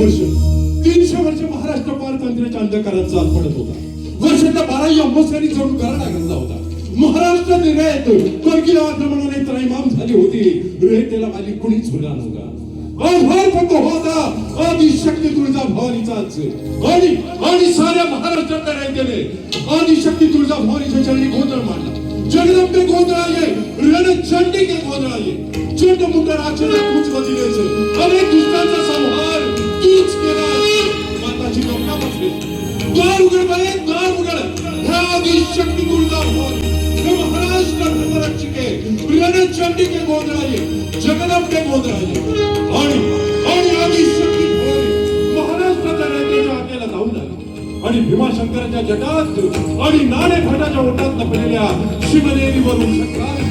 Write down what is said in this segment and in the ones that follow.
वर्ष तीनशे वर्ष महाराष्ट्र पारतंत्र्याच्या अंधकारात पडत होता. वर्षातला बाराही अंबोसरी चढून कराडा घातला होता. महाराष्ट्र निर्यात परकीय आक्रमणाने त्रैमाम झाली होती. रेतेला माझी कुणीच होणार नव्हता. अभर फक्त होता. आदिशक्ती तुळजा भवानीचाच. आणि आणि साऱ्या महाराष्ट्रात रेतेने आदिशक्ती तुळजा भवानीच्या चरणी गोंधळ मांडला. जगदंबे गोंधळ आले रण चंडी के गोंधळ आले चंड मुंडर आचरण कुछ बदले तूच केला माताची द्वार उघड बाई द्वार उघड ह्या आणि आणि आदिशक्ती भवानी महाराष्ट्राच्या आज्ञेला जाऊन आणि भीमाशंकराच्या जटात आणि नाणे घाटाच्या ओटात लपलेल्या शिवनेरीवरून सत्कार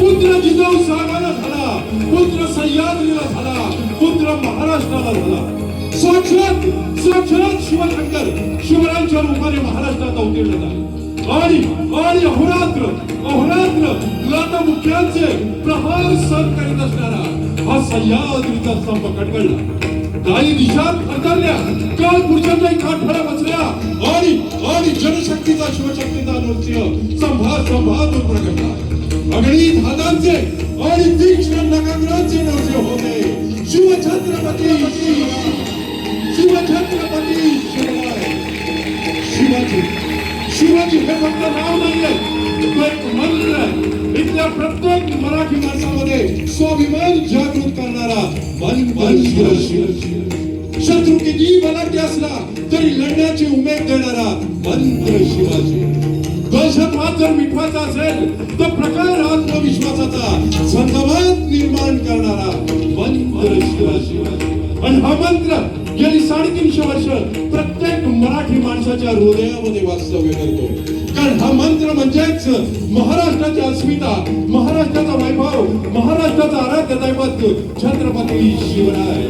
पुत्र जिजाऊ सागाला झाला पुत्र सह्याद्रीला झाला पुत्र महाराष्ट्राला झाला. साक्षात साक्षात शिवशंकर शिवरायांच्या रूपाने महाराष्ट्रात अवतीर्ण झाले. आणि आणि अहोरात्र अहोरात्र लाटा मुख्यांचे प्रहार सर करीत असणारा हा सह्याद्रीचा स्तंभ कटकळला काही दिशात हरकल्या काल पुरुषांच्या काठळ्या बसल्या. आणि आणि जनशक्तीचा शिवशक्तीचा नृत्य संभार संभार प्रकटला. अगणित हातांचे छत्रपती शिवाजी शिवाजी हे फक्त नाव नाहीये तो एक मंत्र इथल्या प्रत्येक मराठी माणसामध्ये स्वाभिमान जागृत करणारा मंत्र शिव शिव शत्रू किती बलाढ्य असला तरी लढण्याची उमेद देणारा मंत्र शिवाजी दहशतवाद जर मिठवायचा असेल तर प्रकार आत्मविश्वासाचा संगमात निर्माण करणारा मंत्र शिवाजी आणि हा मंत्र गेली साडेतीनशे वर्ष प्रत्येक मराठी माणसाच्या हृदयामध्ये वास्तव्य करतो. कारण हा मंत्र म्हणजेच महाराष्ट्राची अस्मिता महाराष्ट्राचा वैभव महाराष्ट्राचा आराध्य दैवत छत्रपती शिवराय.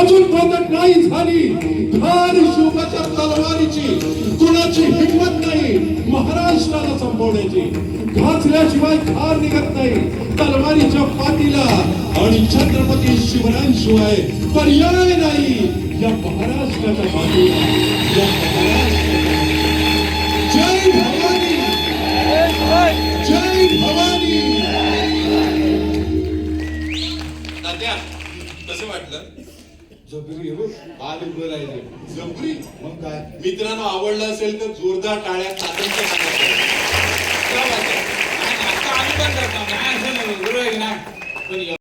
अजून पद्धत नाही झाली. धार शोकाच्या तलवारीची. कुणाची हिंमत नाही महाराष्ट्राला संपवण्याची. घासल्याशिवाय धार निघत नाही. तलवारीच्या पाठीला आणि छत्रपती शिवरायांशिवाय पर्याय या महाराष्ट्राच्या पाठीला या महाराष्ट्राच्या जय भवानी. जय भवानी तात्या कसं वाटलं जबरी हो आले बोलायचे जबरी मग काय मित्रांनो आवडलं असेल तर जोरदार टाळ्या तात्यांच्या सांगा आता आम्ही पण करतो नाही असं नाही बरोबर आहे की पण